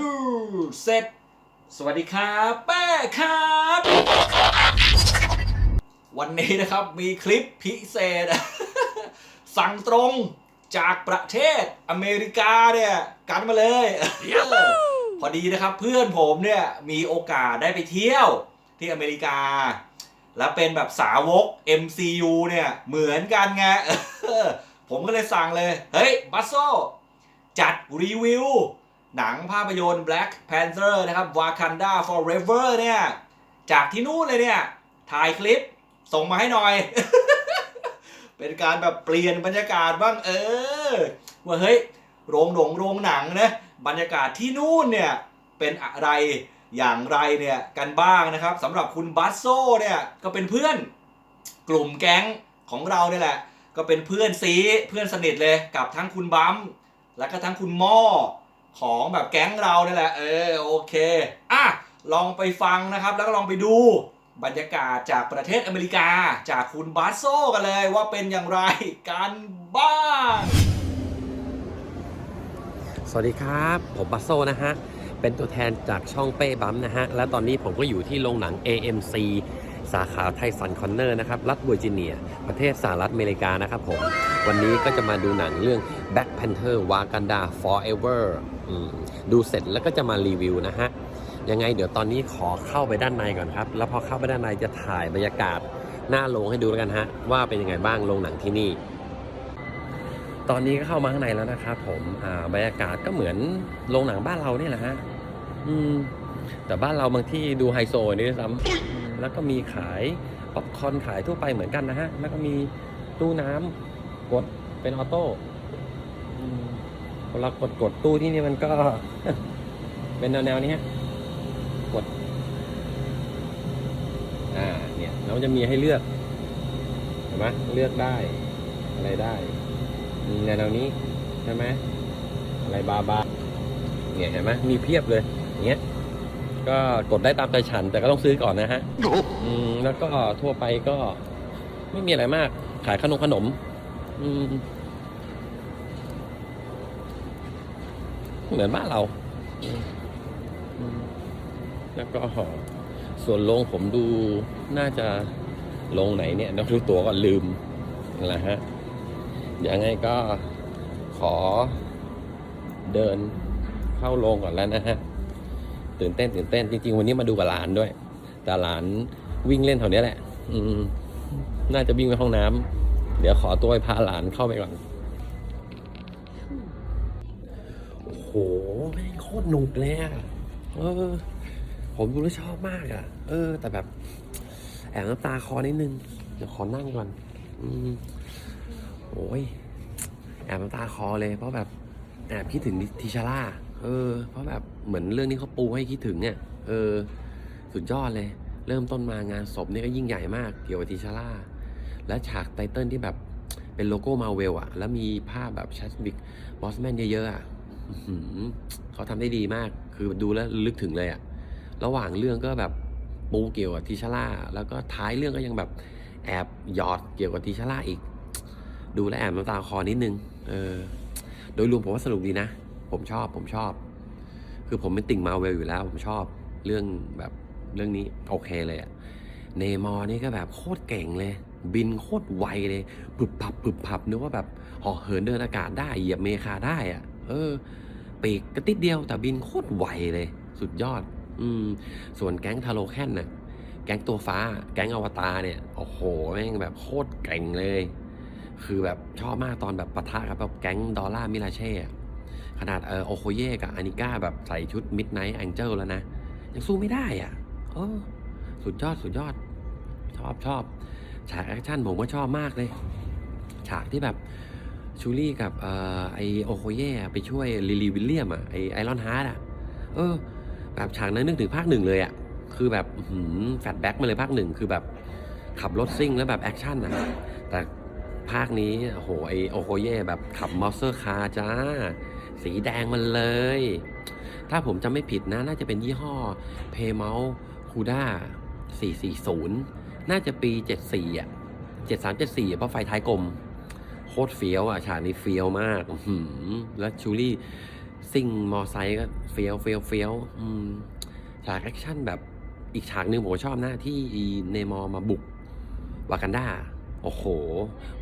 ดูเสร็จ สวัสดีครับแป้ครับ วันนี้นะครับมีคลิปพิเศษ สั่งตรงจากประเทศอเมริกาเนี่ยกันมาเลย พอดีนะครับเพื่อนผมเนี่ยมีโอกาสได้ไปเที่ยวที่อเมริกา แล้วเป็นแบบสาวก MCU เนี่ยเหมือนกันไงผมก็เลยสั่งเลย เฮ้ย บัสโซ จัดรีวิว หนังภาพยนตร์ Black Panther นะครับ Wakanda Forever เนี่ย จากที่นู่นเลยเนี่ย ถ่ายคลิปส่งมาให้หน่อย เป็นการแบบเปลี่ยนบรรยากาศบ้างเออ ว่าเฮ้ย โรงหนงโรงหนังนะบรรยากาศที่นู่นเนี่ย เป็นอะไรอย่างไรเนี่ย กันบ้างนะครับสำหรับคุณบัสโซเนี่ย ก็เป็นเพื่อนกลุ่มแก๊งของเราเนี่ยแหละ ก็เป็นเพื่อนซีเพื่อนสนิทเลยกับทั้งคุณบัมแล้วก็ทั้งคุณหม้อ ของแบบแก๊งเราเนี่ยแหละ เออโอเคอะลองไปฟังนะครับ แล้วก็ลองไปดูบรรยากาศจากประเทศอเมริกา จากคุณบัสโซกันเลยว่าเป็นอย่างไรกันบ้าง สวัสดีครับ ผมบัสโซนะฮะ เป็นตัวแทนจากช่องเป้บัมนะฮะ และตอนนี้ผมก็อยู่ที่โรงหนัง AMC สาขาไทสันคอนเนอร์นะครับ รัฐเวอร์จิเนีย ประเทศสหรัฐอเมริกานะครับผม วันนี้ก็จะมาดูหนังเรื่อง Black Panther Wakanda Forever อืมดูเสร็จแล้วก็จะมารีวิวนะฮะ ยังไงเดี๋ยวตอนนี้ขอเข้าไปด้านในก่อนครับ แล้วพอเข้าไปด้านในจะถ่ายบรรยากาศหน้าโรงให้ดูแล้วกันฮะ ว่าเป็นยังไงบ้างโรงหนังที่นี่ ตอนนี้ก็เข้ามาข้างในแล้วนะครับผมอ่าบรรยากาศก็เหมือนโรงหนังบ้านเราเนี่ยแหละฮะแต่บ้านเราบางที่ดูไฮโซนี่ด้วยซ้ำ แล้วก็มีขายป๊อปคอนขายทั่วไปเหมือนกันนะฮะ แล้วก็มีตู้น้ำกดเป็นออโต้เวลากดกดตู้ที่นี่มันก็ เป็นแนวแนวๆนี้ฮะกด อ่าเนี่ยแล้วจะมีให้เลือกเห็นไหมเลือกได้ อะไรได้มีแนวๆนี้ใช่ไหมอะไรบาบาเนี่ยเห็นไหมมีเพียบเลยอย่างเงี้ย ก็กดได้ตามใจฉันแต่ก็ต้องซื้อก่อนนะฮะอืมแล้วก็ทั่วไปก็ไม่มีอะไรมาก ขายขนมขนม อืมเหมือนบ้านเรา แล้วก็ส่วนโรงผมดูน่าจะโรงไหนเนี่ยเราดูตัวก่อนลืมนั่นแหละฮะยังไงก็ขอเดินเข้าโรงก่อนแล้วนะฮะ ตื่นเต้นตื่นเต้นจริงๆวันนี้มาดูกับหลานด้วย แต่หลานวิ่งเล่นแถวนี้แหละ อืมน่าจะวิ่งไปห้องน้ำเดี๋ยวขอตัวไปพาหลานเข้าไปก่อนโอ้โหแม่งโคตรหนุกเลยอะเออ ผมดูแล้วชอบมากอะเออ แต่แบบ แอบน้ำตาคอนิดนึง เดี๋ยวขอนั่งก่อน อืมโอ้ยแอบน้ำตาคอเลยเพราะแบบแอบคิดถึงทิชาร่า เออ เพราะแบบเหมือนเรื่องนี้เขาปูให้คิดถึงเนี่ย เออ สุดยอดเลย เริ่มต้นมางานศพนี่ก็ยิ่งใหญ่มาก เกี่ยวกับทิชาร่า และฉากไตเติ้ลที่แบบเป็นโลโก้มาเวลอะแล้วมีภาพแบบชัสบิกบอสแมนเยอะๆอะเขาทำได้ดีมาก คือดูแล้วลึกถึงเลยอะระหว่างเรื่องก็แบบปูเกี่ยวกับทิชาร่า แล้วก็ท้ายเรื่องก็ยังแบบแอบหยอดเกี่ยวกับทิชาร่าอีก ดูแลแอบน้ำตาคอนิดนึง เออ โดยรวมผมว่าสนุกดีนะ ผมชอบผมชอบ คือผมเป็นติ่งมาเวลอยู่แล้ว ผมชอบเรื่องแบบเรื่องนี้โอเคเลยอะเนมอนี่ก็แบบโคตรเก่งเลย บินโคตรไวเลยปึบพับปึบพับนึกว่าแบบห่อเหินเดินอากาศได้เหยียบเมคาได้อะเออปีกกระติดเดียวแต่บินโคตรไวเลย สุดยอด อืม ส่วนแก๊งทาโลแคนน่ะแก๊งตัวฟ้า แก๊งอวตารเนี่ย โอ้โห แม่งแบบโคตรเก่งเลย คือแบบชอบมากตอนแบบปะทะกับแบบแก๊งดอลล่ามิลาเช่ ขนาดเออโอโคเย่กับอานิก้าแบบใส่ชุดมิดไนท์แองเจิลแล้วนะ ยังสู้ไม่ได้อะเออสุดยอดสุดยอด ชอบชอบฉากแอคชั่นผมก็ชอบมากเลย ฉากที่แบบชูรี่กับออไอโอโคเย่ไปช่วยลิลีวิลเลียมอะไอไอรอนฮาร์ดอะเออ แบบฉากนั้นนึกถึงภาคหนึ่งเลยอะคือแบบแฟลชแบ็กมาเลยภาคหนึ่งคือแบบขับรถซิ่งแล้วแบบแอคชั่นอะแต่ภาคนี้โอ้โหไอโอโคเย่แบบขับมอเตอร์คาร์จ้า สีแดงมันเลย ถ้าผมจำไม่ผิดนะ น่าจะเป็นยี่ห้อเพย์เมลคูด้า440 น่าจะปี 74 อะ 7374อะเพราะไฟท้ายกลม โคตรเฟี้ยวอะ ฉากนี้เฟี้ยวมากอืแล้วชูรี่ซิ่งมอไซค์ก็เฟี้ยวเฟี้ยวเฟี้ยวฉากแอคชั่นแบบอีกฉากหนึ่งผมชอบนะที่อีเนมอมาบุกวากันดาโอ้โห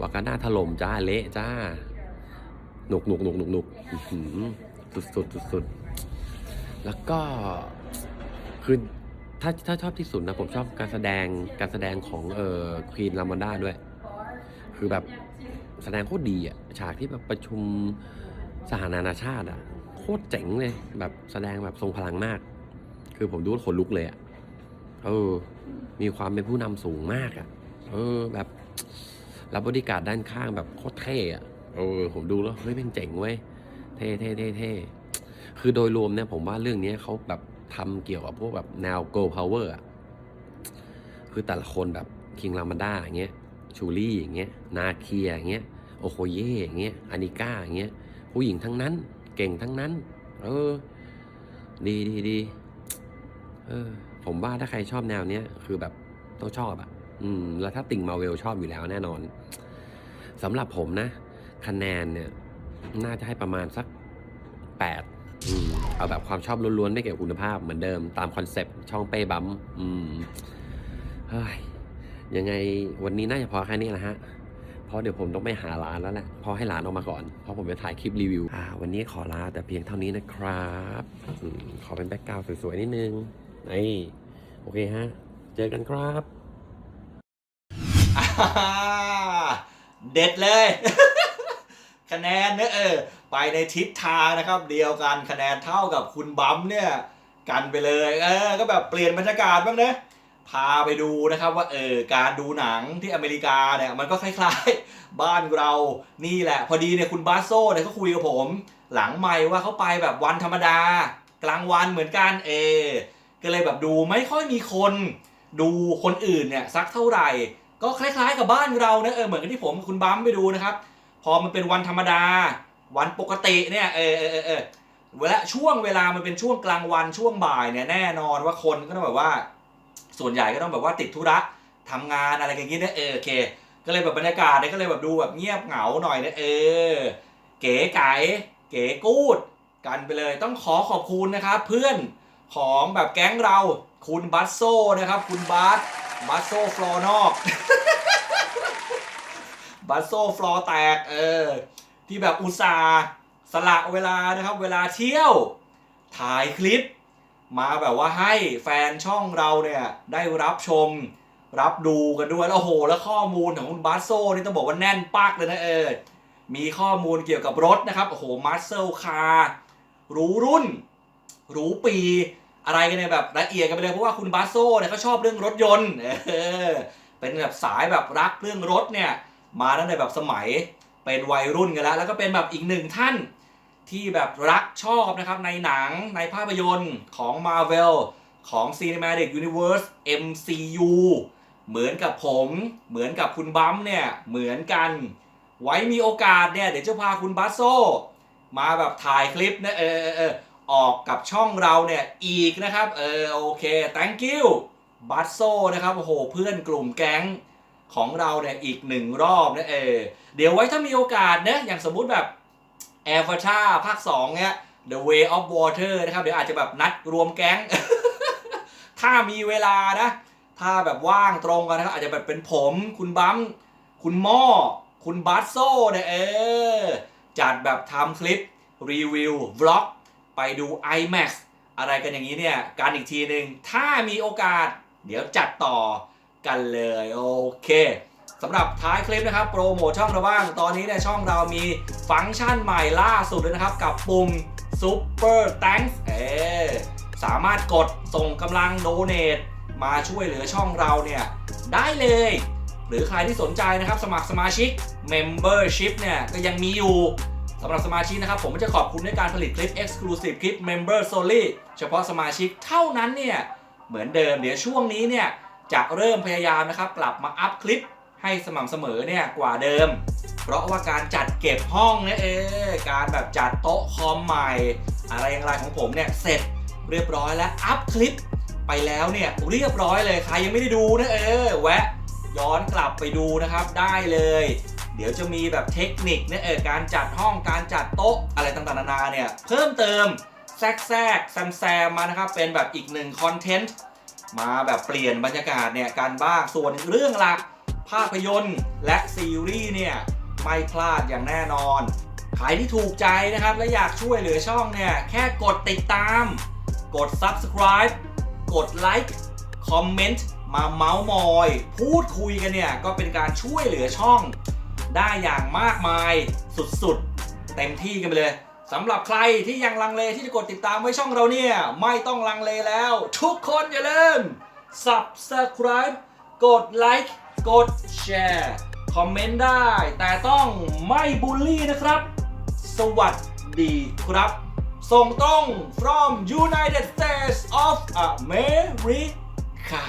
วากันดาถล่มจ้าเละจ้า หนุกหนุกหนุกหนุกหนุกสุดสุดสุดสุดแล้วก็คือถ้าถ้าชอบที่สุดนะ ผมชอบการแสดงการแสดงของเอ่อควีนลามันดาด้วย คือแบบแสดงโคตรดีอะฉากที่แบบประชุมสหนานาชาติอะ โคตรเจ๋งเลย แบบแสดงแบบทรงพลังมาก คือผมดูขนลุกเลยอะเออ มีความเป็นผู้นำสูงมากอะ เออ แบบรับบริการดด้านข้างแบบโคตรเท่อะ เออผมดูแล้วเฮ้ยเป็นเจ๋งเว้ยเท่เท่เท่เท่คือโดยรวมเนี่ยผมว่าเรื่องนี้เขาแบบทำเกี่ยวกับพวกแบบแนว go power อะคือแต่ละคนแบบคิงลามันดาอย่างเงี้ยชูรี่อย่างเงี้ยนาเคียอย่างเงี้ยโอโคเย่อย่างเงี้ยอานิก้าอย่างเงี้ยผู้หญิงทั้งนั้น เก่งทั้งนั้น เออ ดีดีดีเออ ผมว่าถ้าใครชอบแนวเนี้ยคือแบบต้องชอบอะ อืม แล้วถ้าติ่งมาเวลชอบอยู่แล้วแน่นอนสำหรับผมนะ คะแนนเนี่ย น่าจะให้ประมาณสักแปดอืม เอาแบบความชอบล้วนๆ ไม่เกี่ยวกับคุณภาพเหมือนเดิมตามคอนเซปต์ช่องเป้บัมอืมเฮ้ยยังไงวันนี้น่าจะพอแค่นี้แหละฮะ เพราะเดี๋ยวผมต้องไปหาร้านแล้วแหละพอให้ร้านออกมาก่อน เพราะผมจะถ่ายคลิปรีวิว อ่า วันนี้ขอลาแต่เพียงเท่านี้นะครับอขอเป็นแบ็กกราวด์สวยๆ นิดนึงนี่โอเคฮะ เจอกันครับ เด็ดเลย คะแนนเนี่ยเออไปในทิศทางนะครับเดียวกันคะแนนเท่ากับคุณบัมเนี่ยกันไปเลยเออก็แบบเปลี่ยนบรรยากาศบ้างนะพาไปดูนะครับว่าเออการดูหนังที่อเมริกาเนี่ยมันก็คล้ายๆ บ้านเรานี่แหละ พอดีเนี่ยคุณบาโซเนี่ยเขาคุยกับผม หลังไม่ว่าเขาไปแบบวันธรรมดา กลางวันเหมือนกันเออก็เลยแบบดูไม่ค่อยมีคน ดูคนอื่นเนี่ยสักเท่าไหร่ ก็คล้ายๆ กับบ้านเรานะเออเหมือนกับที่ผมกับคุณบัมไปดูนะครับ พอมันเป็นวันธรรมดา วันปกติเนี่ยเออเออเออเวลาช่วงเวลามันเป็นช่วงกลางวันช่วงบ่ายเนี่ยแน่นอนว่าคนก็ต้องแบบว่า ส่วนใหญ่ก็ต้องแบบว่าติดธุระทำงานอะไรอย่างงี้เนี่ยเออโอเค ก็เลยแบบบรรยากาศเนี่ยก็เลยแบบดูแบบเงียบเหงาหน่อยเนี่ยเออ เก๋ไก๋เก๋กูดกันไปเลยต้องขอขอบคุณนะครับเพื่อนของแบบแก๊งเราคุณบัสโซนะครับ คุณบัสบัสโซฟลอร์นอก บัสโซฟลอแตกเออที่แบบอุตส่าห์สละเวลานะครับ เวลาเที่ยวถ่ายคลิป มาแบบว่าให้แฟนช่องเราเนี่ยได้รับชมรับดูกันด้วยแล้วโอ้โห แล้วข้อมูลของคุณบัสโซนี่ต้องบอกว่าแน่นปักเลยนะเออ มีข้อมูลเกี่ยวกับรถนะครับ โอ้โหมัสเซลคาร์รู้รุ่น รู้ปีอะไรกันเนี่ยแบบละเอียดกันไปเลยเพราะว่าคุณบัสโซเนี่ยเขาชอบเรื่องรถยนต์ เออ เป็นแบบสายแบบรักเรื่องรถเนี่ย มาตั้งแต่แบบสมัยเป็นวัยรุ่นกันแล้ว แล้วก็เป็นแบบอีกหนึ่งท่านที่แบบรักชอบนะครับในหนังในภาพยนตร์ของ Marvel ของ Cinematic Universe MCU เหมือนกับผมเหมือนกับคุณบัมเนี่ยเหมือนกัน ไว้มีโอกาสเนี่ยเดี๋ยวจะพาคุณบัสโซ มาแบบถ่ายคลิปนะเออเออเออออกกับช่องเราเนี่ยอีกนะครับ เออโอเค thank you บัสโซนะครับโอ้โหเพื่อนกลุ่มแก๊ง ของเราเนี่ยอีกหนึ่งรอบนะเออเดี๋ยวไว้ถ้ามีโอกาสนะอย่างสมมุติแบบ a v a t a r ภาค2เนี่ย The Way of Water นะครับ เดี๋ยวอาจจะแบบนัดรวมแก๊ง ถ้ามีเวลานะ ถ้าแบบว่างตรงกันนะครับ อาจจะแบบเป็นผม คุณบัมคุณหม้อ คุณบัสโซเนี่ยเออ จัดแบบทำคลิป รีวิววล็อก ไปดู IMAX อะไรกันอย่างนี้เนี่ย การอีกทีหนึ่งถ้ามีโอกาส เดี๋ยวจัดต่อ กันเลยโอเคสำหรับท้ายคลิปนะครับโปรโมทช่องเราบ้าง ตอนนี้เนี่ยช่องเรามีฟังก์ชันใหม่ล่าสุดเลยนะครับ กับปุ่ม Super Thanks เอสามารถกดส่งกำลังโดเน a มาช่วยเหลือช่องเราเนี่ย ได้เลย หรือใครที่สนใจนะครับสมัครสมาชิก Membership เนี่ยก็ยังมีอยู่สำหรับสมาชิกนะครับ ผมจะขอบคุณด้วยการผลิตคลิป Exclusive คลิป Member Solely เฉพาะสมาชิกเท่านั้นเนี่ย เหมือนเดิมเดี๋ยวช่วงนี้เนี่ย จะเริ่มพยายามนะครับกลับมาอัพคลิปให้สม่ำเสมอเนี่ยกว่าเดิม เพราะว่าการจัดเก็บห้องเนี่ยเออการแบบจัดโต๊ะคอมใหม่ อะไรอย่างไรของผมเนี่ยเสร็จเรียบร้อยแล้วอัพคลิปไปแล้วเนี่ยเรียบร้อยเลยใครยังไม่ได้ดูนะเออแวะย้อนกลับไปดูนะครับได้เลย เดี๋ยวจะมีแบบเทคนิคเนี่ยเออการจัดห้องการจัดโต๊ะอะไรต่างๆนานาเนี่ยเพิ่มเติมแทรกแทรกแซมแซมมานะครับเป็นแบบอีกหนึ่งคอนเทนต์ มาแบบเปลี่ยนบรรยากาศเนี่ยการบ้างส่วนเรื่องหลักภาพยนตร์และซีรีส์เนี่ยไม่พลาดอย่างแน่นอนใครที่ถูกใจนะครับ และอยากช่วยเหลือช่องเนี่ย แค่กดติดตาม กด subscribe กดไลค์คอมเมนต์มาเมาส์มอย พูดคุยกันเนี่ย ก็เป็นการช่วยเหลือช่อง ได้อย่างมากมายสุดๆ เต็มที่กันไปเลย สำหรับใครที่ยังลังเลที่จะกดติดตามไว้ช่องเราเนี่ย ไม่ต้องลังเลแล้ว ทุกคนอย่าลืม subscribe กดไลค์กดแชร์คอมเมนต์ได้ แต่ต้องไม่บูลลี่นะครับ สวัสดีครับ ส่งตรง from United States of America